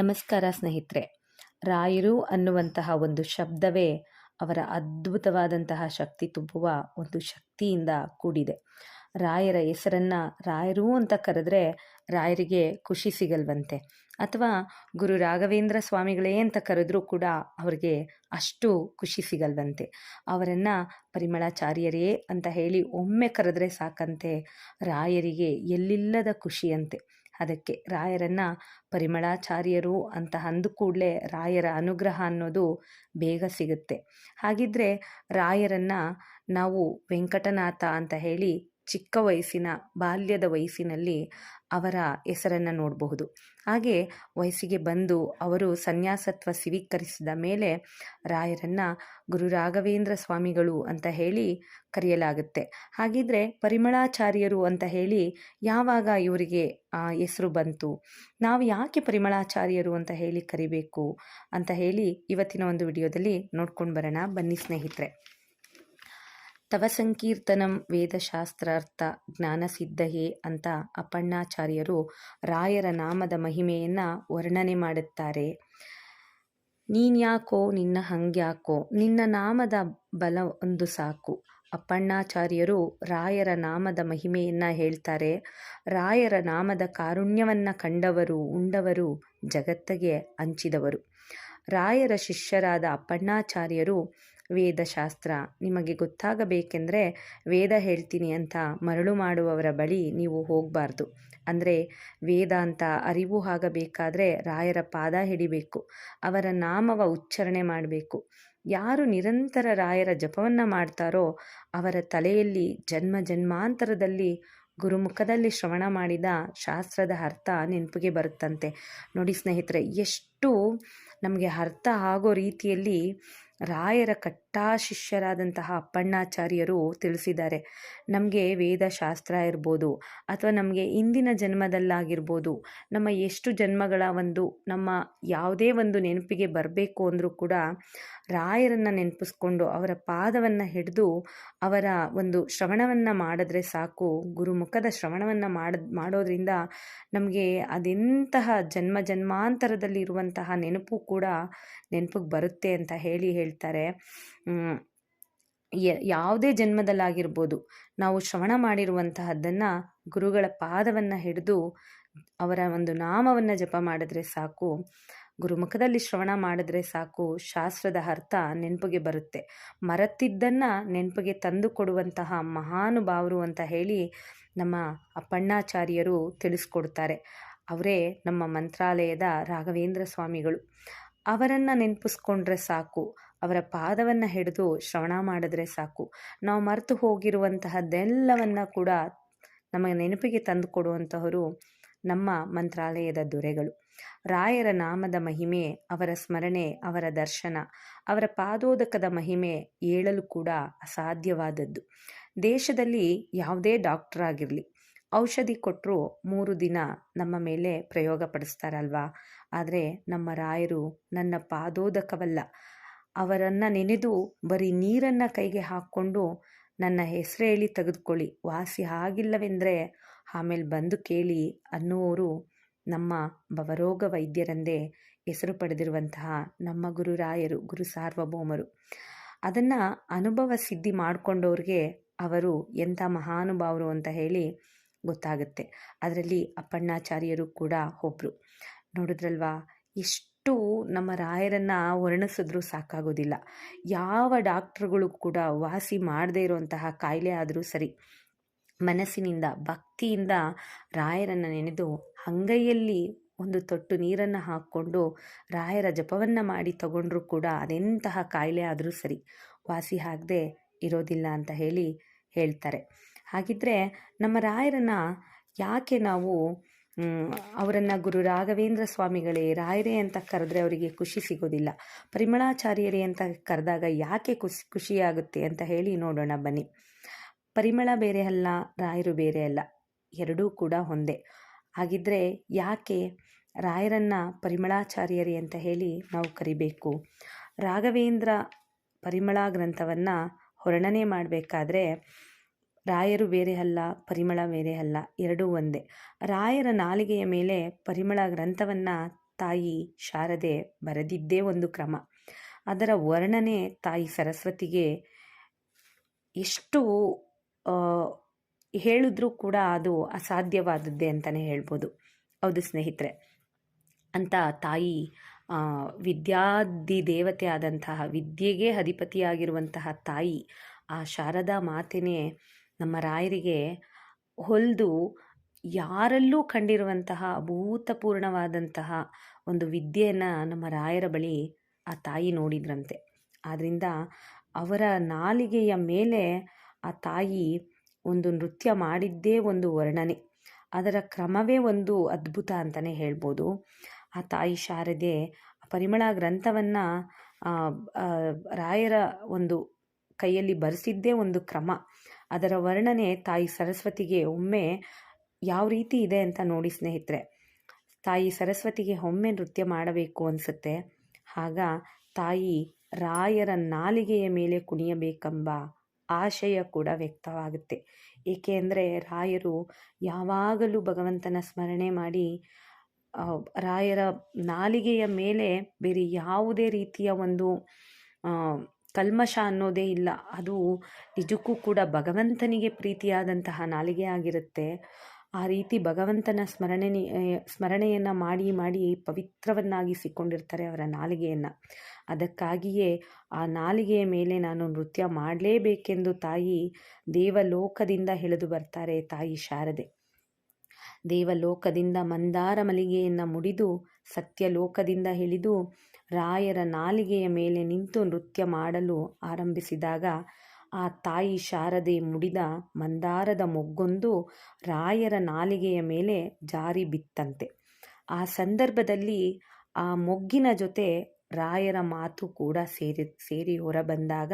ನಮಸ್ಕಾರ ಸ್ನೇಹಿತರೆ. ರಾಯರು ಅನ್ನುವಂತಹ ಒಂದು ಶಬ್ದವೇ ಅವರ ಅದ್ಭುತವಾದಂತಹ ಶಕ್ತಿ ತುಂಬುವ ಒಂದು ಶಕ್ತಿಯಿಂದ ಕೂಡಿದೆ. ರಾಯರ ಹೆಸರನ್ನ ರಾಯರು ಅಂತ ಕರೆದ್ರೆ ರಾಯರಿಗೆ ಖುಷಿ ಸಿಗಲ್ವಂತೆ. ಅಥವಾ ಗುರು ರಾಘವೇಂದ್ರ ಸ್ವಾಮಿಗಳೇ ಅಂತ ಕರೆದ್ರೂ ಕೂಡ ಅವರಿಗೆ ಅಷ್ಟು ಖುಷಿ ಸಿಗಲ್ವಂತೆ. ಅವರನ್ನು ಪರಿಮಳಾಚಾರ್ಯರೇ ಅಂತ ಹೇಳಿ ಒಮ್ಮೆ ಕರೆದ್ರೆ ಸಾಕಂತೆ ರಾಯರಿಗೆ ಎಲ್ಲಿಲ್ಲದ ಖುಷಿಯಂತೆ. ಅದಕ್ಕೆ ರಾಯರನ್ನು ಪರಿಮಳಾಚಾರ್ಯರು ಅಂತ ಅಂದ ಕೂಡಲೇ ರಾಯರ ಅನುಗ್ರಹ ಅನ್ನೋದು ಬೇಗ ಸಿಗುತ್ತೆ. ಹಾಗಿದ್ರೆ ರಾಯರನ್ನು ನಾವು ವೆಂಕಟನಾಥ ಅಂತ ಹೇಳಿ ಚಿಕ್ಕ ವಯಸ್ಸಿನ, ಬಾಲ್ಯದ ವಯಸ್ಸಿನಲ್ಲಿ ಅವರ ಹೆಸರನ್ನು ನೋಡಬಹುದು. ಹಾಗೆ ವಯಸ್ಸಿಗೆ ಬಂದು ಅವರು ಸನ್ಯಾಸತ್ವ ಸ್ವೀಕರಿಸಿದ ಮೇಲೆ ರಾಯರನ್ನು ಗುರು ರಾಘವೇಂದ್ರ ಸ್ವಾಮಿಗಳು ಅಂತ ಹೇಳಿ ಕರೆಯಲಾಗುತ್ತೆ. ಹಾಗಿದ್ರೆ ಪರಿಮಳಾಚಾರ್ಯರು ಅಂತ ಹೇಳಿ ಯಾವಾಗ ಇವರಿಗೆ ಹೆಸರು ಬಂತು? ನಾವು ಯಾಕೆ ಪರಿಮಳಾಚಾರ್ಯರು ಅಂತ ಹೇಳಿ ಕರಿಬೇಕು ಅಂತ ಹೇಳಿ ಇವತ್ತಿನ ಒಂದು ವಿಡಿಯೋದಲ್ಲಿ ನೋಡ್ಕೊಂಡು ಬರೋಣ. ಬನ್ನಿ ಸ್ನೇಹಿತರೆ. ತವ ಸಂಕೀರ್ತನಂ ವೇದಶಾಸ್ತ್ರಾರ್ಥ ಜ್ಞಾನಸಿದ್ಧಯೇ ಅಂತ ಅಪ್ಪಣ್ಣಾಚಾರ್ಯರು ರಾಯರ ನಾಮದ ಮಹಿಮೆಯನ್ನು ವರ್ಣನೆ ಮಾಡುತ್ತಾರೆ. ನೀನ್ಯಾಕೋ ನಿನ್ನ ಹಂಗ್ಯಾಕೋ, ನಿನ್ನ ನಾಮದ ಬಲ ಒಂದು ಸಾಕು. ಅಪ್ಪಣ್ಣಾಚಾರ್ಯರು ರಾಯರ ನಾಮದ ಮಹಿಮೆಯನ್ನು ಹೇಳ್ತಾರೆ. ರಾಯರ ನಾಮದ ಕಾರುಣ್ಯವನ್ನು ಕಂಡವರು, ಉಂಡವರು, ಜಗತ್ತಿಗೆ ಹಂಚಿದವರು. ರಾಯರ ಶಿಷ್ಯರಾದ ಅಪ್ಪಣ್ಣಾಚಾರ್ಯರು ವೇದಶಾಸ್ತ್ರ. ನಿಮಗೆ ಗೊತ್ತಾಗಬೇಕೆಂದರೆ ವೇದ ಹೇಳ್ತೀನಿ ಅಂತ ಮರಳು ಮಾಡುವವರ ಬಳಿ ನೀವು ಹೋಗಬಾರ್ದು. ಅಂದರೆ ವೇದ ಅಂತ ಅರಿವು ಆಗಬೇಕಾದ್ರೆ ರಾಯರ ಪಾದ ಹಿಡಿಬೇಕು, ಅವರ ನಾಮವ ಉಚ್ಚಾರಣೆ ಮಾಡಬೇಕು. ಯಾರು ನಿರಂತರ ರಾಯರ ಜಪವನ್ನು ಮಾಡ್ತಾರೋ ಅವರ ತಲೆಯಲ್ಲಿ ಜನ್ಮ ಜನ್ಮಾಂತರದಲ್ಲಿ ಗುರುಮುಖದಲ್ಲಿ ಶ್ರವಣ ಮಾಡಿದ ಶಾಸ್ತ್ರದ ಅರ್ಥ ನೆನಪಿಗೆ ಬರುತ್ತಂತೆ. ನೋಡಿ ಸ್ನೇಹಿತರೆ, ಎಷ್ಟು ನಮಗೆ ಅರ್ಥ ಆಗೋ ರೀತಿಯಲ್ಲಿ ರಾಯರ ಕಟ್ಟಾ ಶಿಷ್ಯರಾದಂತಹ ಅಪ್ಪಣ್ಣಾಚಾರ್ಯರು ತಿಳಿಸಿದ್ದಾರೆ. ನಮಗೆ ವೇದಶಾಸ್ತ್ರ ಇರ್ಬೋದು ಅಥವಾ ನಮಗೆ ಇಂದಿನ ಜನ್ಮದಲ್ಲಾಗಿರ್ಬೋದು, ನಮ್ಮ ಎಷ್ಟು ಜನ್ಮಗಳ ಒಂದು, ನಮ್ಮ ಯಾವುದೇ ಒಂದು ನೆನಪಿಗೆ ಬರಬೇಕು ಅಂದರೂ ಕೂಡ ರಾಯರನ್ನು ನೆನಪಿಸ್ಕೊಂಡು ಅವರ ಪಾದವನ್ನು ಹಿಡಿದು ಅವರ ಒಂದು ಶ್ರವಣವನ್ನು ಮಾಡಿದ್ರೆ ಸಾಕು. ಗುರುಮುಖದ ಶ್ರವಣವನ್ನು ಮಾಡ, ಮಾಡೋದ್ರಿಂದ ನಮಗೆ ಅದೆಂತಹ ಜನ್ಮ ಜನ್ಮಾಂತರದಲ್ಲಿ ಇರುವಂತಹ ನೆನಪು ಕೂಡ ನೆನಪಿಗೆ ಬರುತ್ತೆ ಅಂತ ಹೇಳಿ ಹೇಳ್ತಾರೆ. ಯಾವುದೇ ಜನ್ಮದಲ್ಲಾಗಿರ್ಬೋದು ನಾವು ಶ್ರವಣ ಮಾಡಿರುವಂತಹದ್ದನ್ನು ಗುರುಗಳ ಪಾದವನ್ನು ಹಿಡಿದು ಅವರ ಒಂದು ನಾಮವನ್ನು ಜಪ ಮಾಡಿದ್ರೆ ಸಾಕು. ಗುರುಮುಖದಲ್ಲಿ ಶ್ರವಣ ಮಾಡಿದ್ರೆ ಸಾಕು, ಶಾಸ್ತ್ರದ ಅರ್ಥ ನೆನಪಿಗೆ ಬರುತ್ತೆ. ಮರೆತಿದ್ದನ್ನು ನೆನಪಿಗೆ ತಂದು ಕೊಡುವಂತಹ ಮಹಾನುಭಾವರು ಅಂತ ಹೇಳಿ ನಮ್ಮ ಅಪ್ಪಣ್ಣಾಚಾರ್ಯರು ತಿಳಿಸ್ಕೊಡ್ತಾರೆ. ಅವರೇ ನಮ್ಮ ಮಂತ್ರಾಲಯದ ರಾಘವೇಂದ್ರ ಸ್ವಾಮಿಗಳು. ಅವರನ್ನು ನೆನಪಿಸ್ಕೊಂಡ್ರೆ ಸಾಕು, ಅವರ ಪಾದವನ್ನು ಹಿಡಿದು ಶ್ರವಣ ಮಾಡಿದ್ರೆ ಸಾಕು. ನಾವು ಮರೆತು ಹೋಗಿರುವಂತಹದ್ದೆಲ್ಲವನ್ನು ಕೂಡ ನಮಗೆ ನೆನಪಿಗೆ ತಂದು ಕೊಡುವಂತಹವರು ನಮ್ಮ ಮಂತ್ರಾಲಯದ ದೊರೆಗಳು. ರಾಯರ ನಾಮದ ಮಹಿಮೆ, ಅವರ ಸ್ಮರಣೆ, ಅವರ ದರ್ಶನ, ಅವರ ಪಾದೋದಕದ ಮಹಿಮೆ ಹೇಳಲು ಕೂಡ ಅಸಾಧ್ಯವಾದದ್ದು. ದೇಶದಲ್ಲಿ ಯಾವುದೇ ಡಾಕ್ಟರ್ ಆಗಿರಲಿ, ಔಷಧಿ ಕೊಟ್ಟರು ಮೂರು ದಿನ ನಮ್ಮ ಮೇಲೆ ಪ್ರಯೋಗ ಪಡಿಸ್ತಾರಲ್ವಾ? ಆದರೆ ನಮ್ಮ ರಾಯರು ನನ್ನ ಪಾದೋದಕವಲ್ಲ. ಅವರನ್ನು ನೆನೆದು ಬರೀ ನೀರನ್ನು ಕೈಗೆ ಹಾಕ್ಕೊಂಡು ನನ್ನ ಹೆಸರು ಹೇಳಿ ತೆಗೆದುಕೊಳ್ಳಿ. ವಾಸಿ ಆಗಿಲ್ಲವೆಂದರೆ ಆಮೇಲೆ ಬಂದು ಕೇಳಿ ಅನ್ನುವರು ನಮ್ಮ ಭವರೋಗ ವೈದ್ಯರೆಂದೇ ಹೆಸರು ಪಡೆದಿರುವಂತಹ ನಮ್ಮ ಗುರುರಾಯರು, ಗುರು ಸಾರ್ವಭೌಮರು. ಅದನ್ನು ಅನುಭವ ಸಿದ್ಧಿ ಮಾಡಿಕೊಂಡವ್ರಿಗೆ ಅವರು ಎಂಥ ಮಹಾನುಭಾವರು ಅಂತ ಹೇಳಿ ಗೊತ್ತಾಗುತ್ತೆ. ಅದರಲ್ಲಿ ಅಪ್ಪಣ್ಣಾಚಾರ್ಯರು ಕೂಡ ಒಬ್ಬರು ನೋಡಿದ್ರಲ್ವಾ, ಎಷ್ಟು ನಮ್ಮ ರಾಯರನ್ನು ವರ್ಣಿಸಿದ್ರೂ ಸಾಕಾಗೋದಿಲ್ಲ. ಯಾವ ಡಾಕ್ಟ್ರುಗಳು ಕೂಡ ವಾಸಿ ಮಾಡದೇ ಇರುವಂತಹ ಕಾಯಿಲೆ ಆದರೂ ಸರಿ ಮನಸ್ಸಿನಿಂದ, ಭಕ್ತಿಯಿಂದ ರಾಯರನ್ನು ನೆನೆದು ಅಂಗೈಯಲ್ಲಿ ಒಂದು ತೊಟ್ಟು ನೀರನ್ನು ಹಾಕ್ಕೊಂಡು ರಾಯರ ಜಪವನ್ನು ಮಾಡಿ ತಗೊಂಡ್ರೂ ಕೂಡ ಅದೆಂತಹ ಕಾಯಿಲೆ ಆದರೂ ಸರಿ ವಾಸಿ ಆಗದೆ ಇರೋದಿಲ್ಲ ಅಂತ ಹೇಳಿ ಹೇಳ್ತಾರೆ. ಹಾಗಿದ್ರೆ ನಮ್ಮ ರಾಯರನ್ನು ಯಾಕೆ ನಾವು ಅವರನ್ನು ಗುರು ರಾಘವೇಂದ್ರ ಸ್ವಾಮಿಗಳೇ, ರಾಯರೇ ಅಂತ ಕರೆದ್ರೆ ಅವರಿಗೆ ಖುಷಿ ಸಿಗೋದಿಲ್ಲ. ಪರಿಮಳಾಚಾರ್ಯರೇ ಅಂತ ಕರೆದಾಗ ಯಾಕೆ ಖುಷಿ, ಖುಷಿಯಾಗುತ್ತೆ ಅಂತ ಹೇಳಿ ನೋಡೋಣ ಬನ್ನಿ. ಪರಿಮಳ ಬೇರೆ ಅಲ್ಲ, ರಾಯರು ಬೇರೆ ಅಲ್ಲ, ಎರಡೂ ಕೂಡ ಒಂದೇ. ಹಾಗಿದ್ರೆ ಯಾಕೆ ರಾಯರನ್ನು ಪರಿಮಳಾಚಾರ್ಯರಿ ಅಂತ ಹೇಳಿ ನಾವು ಕರಿಬೇಕು? ರಾಘವೇಂದ್ರ ಪರಿಮಳ ಗ್ರಂಥವನ್ನು ವರ್ಣನೆ ಮಾಡಬೇಕಾದ್ರೆ ರಾಯರು ಬೇರೆ ಅಲ್ಲ, ಪರಿಮಳ ಬೇರೆ ಅಲ್ಲ, ಎರಡೂ ಒಂದೇ. ರಾಯರ ನಾಲಿಗೆಯ ಮೇಲೆ ಪರಿಮಳ ಗ್ರಂಥವನ್ನು ತಾಯಿ ಶಾರದೆ ಬರೆದಿದ್ದೇ ಒಂದು ಕ್ರಮ. ಅದರ ವರ್ಣನೆ ತಾಯಿ ಸರಸ್ವತಿಗೆ ಎಷ್ಟು ಹೇಳಿದ್ರೂ ಕೂಡ ಅದು ಅಸಾಧ್ಯವಾದದ್ದೇ ಅಂತಲೇ ಹೇಳ್ಬೋದು. ಹೌದು ಸ್ನೇಹಿತರೆ. ಅಂತ ತಾಯಿ ವಿದ್ಯಾದಿ ದೇವತೆ ಆದಂತಹ, ವಿದ್ಯೆಗೆ ಅಧಿಪತಿಯಾಗಿರುವಂತಹ ತಾಯಿ, ಆ ಶಾರದಾ ಮಾತೆನೇ ನಮ್ಮ ರಾಯರಿಗೆ ಹೊಲಿದು ಯಾರಲ್ಲೂ ಕಂಡಿರುವಂತಹ ಅಭೂತಪೂರ್ಣವಾದಂತಹ ಒಂದು ವಿದ್ಯೆಯನ್ನು ನಮ್ಮ ರಾಯರ ಬಳಿ ಆ ತಾಯಿ ನೋಡಿದ್ರಂತೆ. ಆದ್ದರಿಂದ ಅವರ ನಾಲಿಗೆಯ ಮೇಲೆ ಆ ತಾಯಿ ಒಂದು ನೃತ್ಯ ಮಾಡಿದ್ದೇ ಒಂದು ವರ್ಣನೆ. ಅದರ ಕ್ರಮವೇ ಒಂದು ಅದ್ಭುತ ಅಂತಲೇ ಹೇಳ್ಬೋದು. ಆ ತಾಯಿ ಶಾರದೆ ಪರಿಮಳ ಗ್ರಂಥವನ್ನು ರಾಯರ ಒಂದು ಕೈಯಲ್ಲಿ ಬರೆಸಿದ್ದೇ ಒಂದು ಕ್ರಮ. ಅದರ ವರ್ಣನೆ ತಾಯಿ ಸರಸ್ವತಿಗೆ ಒಮ್ಮೆ ಯಾವ ರೀತಿ ಇದೆ ಅಂತ ನೋಡಿ ಸ್ನೇಹಿತರೆ. ತಾಯಿ ಸರಸ್ವತಿಗೆ ಒಮ್ಮೆ ನೃತ್ಯ ಮಾಡಬೇಕು ಅನಿಸುತ್ತೆ. ಆಗ ತಾಯಿ ರಾಯರ ನಾಲಿಗೆಯ ಮೇಲೆ ಕುಣಿಯಬೇಕೆಂಬ ಆಶಯ ಕೂಡ ವ್ಯಕ್ತವಾಗುತ್ತೆ. ಏಕೆ ಅಂದರೆ ರಾಯರು ಯಾವಾಗಲೂ ಭಗವಂತನ ಸ್ಮರಣೆ ಮಾಡಿ ರಾಯರ ನಾಲಿಗೆಯ ಮೇಲೆ ಬೇರೆ ಯಾವುದೇ ರೀತಿಯ ಒಂದು ಕಲ್ಮಶ ಅನ್ನೋದೇ ಇಲ್ಲ. ಅದು ನಿಜಕ್ಕೂ ಕೂಡ ಭಗವಂತನಿಗೆ ಪ್ರೀತಿಯಾದಂತಹ ನಾಲಿಗೆ ಆಗಿರುತ್ತೆ. ಆ ರೀತಿ ಭಗವಂತನ ಸ್ಮರಣೆ ಸ್ಮರಣೆಯನ್ನು ಮಾಡಿ ಮಾಡಿ ಪವಿತ್ರವನ್ನಾಗಿಸಿಕೊಂಡಿರ್ತಾರೆ ಅವರ ನಾಲಿಗೆಯನ್ನು. ಅದಕ್ಕಾಗಿಯೇ ಆ ನಾಲಿಗೆಯ ಮೇಲೆ ನಾನು ನೃತ್ಯ ಮಾಡಲೇಬೇಕೆಂದು ತಾಯಿ ದೇವಲೋಕದಿಂದ ಎಳೆದು ಬರ್ತಾರೆ ತಾಯಿ ಶಾರದೆ. ದೇವಲೋಕದಿಂದ ಮಂದಾರ ಮಲಿಗೆಯನ್ನು ಮುಡಿದು, ಸತ್ಯಲೋಕದಿಂದ ಇಳಿದು ರಾಯರ ನಾಲಿಗೆಯ ಮೇಲೆ ನಿಂತು ನೃತ್ಯ ಮಾಡಲು ಆರಂಭಿಸಿದಾಗ ಆ ತಾಯಿ ಶಾರದೆ ಮುಡಿದ ಮಂದಾರದ ಮೊಗ್ಗೊಂದು ರಾಯರ ನಾಲಿಗೆಯ ಮೇಲೆ ಜಾರಿ ಬಿತ್ತಂತೆ. ಆ ಸಂದರ್ಭದಲ್ಲಿ ಆ ಮೊಗ್ಗಿನ ಜೊತೆ ರಾಯರ ಮಾತು ಕೂಡ ಸೇರಿ ಸೇರಿ ಹೊರಬಂದಾಗ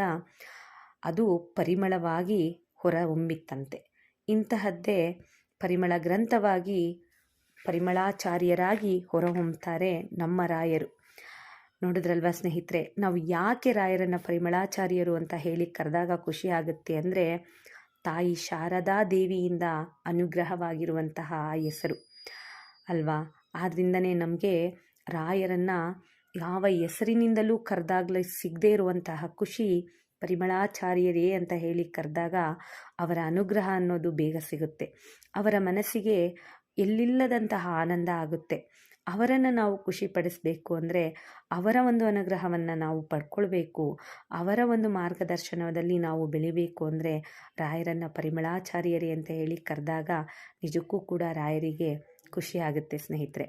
ಅದು ಪರಿಮಳವಾಗಿ ಹೊರಹೊಮ್ಮಿತ್ತಂತೆ. ಇಂತಹದ್ದೇ ಪರಿಮಳ ಗ್ರಂಥವಾಗಿ ಪರಿಮಳಾಚಾರ್ಯರಾಗಿ ಹೊರಹೊಮ್ಮುತ್ತಾರೆ ನಮ್ಮ ರಾಯರು. ನೋಡಿದ್ರಲ್ವಾ ಸ್ನೇಹಿತರೆ? ನಾವು ಯಾಕೆ ರಾಯರನ್ನು ಪರಿಮಳಾಚಾರ್ಯರು ಅಂತ ಹೇಳಿ ಕರೆದಾಗ ಖುಷಿ ಆಗುತ್ತೆ ಅಂದರೆ, ತಾಯಿ ಶಾರದಾ ದೇವಿಯಿಂದ ಅನುಗ್ರಹವಾಗಿರುವಂತಹ ಹೆಸರು. ಅಲ್ವಾ? ಆದ್ದರಿಂದನೇ ನಮಗೆ ರಾಯರನ್ನು ಯಾವ ಹೆಸರಿನಿಂದಲೂ ಕರೆದಾಗಲೇ ಸಿಗದೇ ಇರುವಂತಹ ಖುಷಿ ಪರಿಮಳಾಚಾರ್ಯರೇ ಅಂತ ಹೇಳಿ ಕರೆದಾಗ ಅವರ ಅನುಗ್ರಹ ಅನ್ನೋದು ಬೇಗ ಸಿಗುತ್ತೆ. ಅವರ ಮನಸ್ಸಿಗೆ ಎಲ್ಲಿಲ್ಲದಂತಹ ಆನಂದ ಆಗುತ್ತೆ. ಅವರನ್ನು ನಾವು ಖುಷಿಪಡಿಸಬೇಕು ಅಂದರೆ ಅವರ ಒಂದು ಅನುಗ್ರಹವನ್ನು ನಾವು ಪಡ್ಕೊಳ್ಬೇಕು. ಅವರ ಒಂದು ಮಾರ್ಗದರ್ಶನದಲ್ಲಿ ನಾವು ಬೆಳಿಬೇಕು ಅಂದರೆ ರಾಯರನ್ನು ಪರಿಮಳಾಚಾರ್ಯರಿ ಅಂತ ಹೇಳಿ ಕರೆದಾಗ ನಿಜಕ್ಕೂ ಕೂಡ ರಾಯರಿಗೆ ಖುಷಿಯಾಗುತ್ತೆ ಸ್ನೇಹಿತರೆ.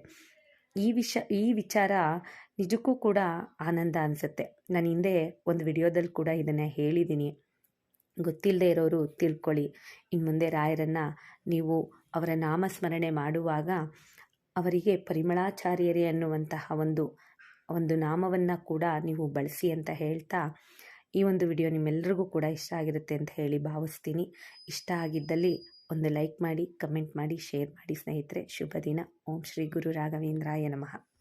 ಈ ವಿಷ, ಈ ವಿಚಾರ ನಿಜಕ್ಕೂ ಕೂಡ ಆನಂದ ಅನಿಸುತ್ತೆ. ನಾನು ಹಿಂದೆ ಒಂದು ವಿಡಿಯೋದಲ್ಲಿ ಕೂಡ ಇದನ್ನು ಹೇಳಿದ್ದೀನಿ ಗೊತ್ತಿಲ್ಲದೆ ಇರೋರು ತಿಳ್ಕೊಳ್ಳಿ. ಇನ್ನು ಮುಂದೆ ರಾಯರನ್ನು ನೀವು ಅವರ ನಾಮಸ್ಮರಣೆ ಮಾಡುವಾಗ ಅವರಿಗೆ ಪರಿಮಳಾಚಾರ್ಯರೇ ಅನ್ನುವಂತಹ ಒಂದು ಒಂದು ನಾಮವನ್ನು ಕೂಡ ನೀವು ಬಳಸಿ ಅಂತ ಹೇಳ್ತಾ ಈ ಒಂದು ವಿಡಿಯೋ ನಿಮ್ಮೆಲ್ಲರಿಗೂ ಕೂಡ ಇಷ್ಟ ಆಗಿರುತ್ತೆ ಅಂತ ಹೇಳಿ ಭಾವಿಸ್ತೀನಿ. ಇಷ್ಟ ಆಗಿದ್ದಲ್ಲಿ ಒಂದು ಲೈಕ್ ಮಾಡಿ, ಕಮೆಂಟ್ ಮಾಡಿ, ಶೇರ್ ಮಾಡಿ ಸ್ನೇಹಿತರೆ. ಶುಭ ದಿನ. ಓಂ ಶ್ರೀ ಗುರು ರಾಘವೇಂದ್ರಾಯ ನಮಃ.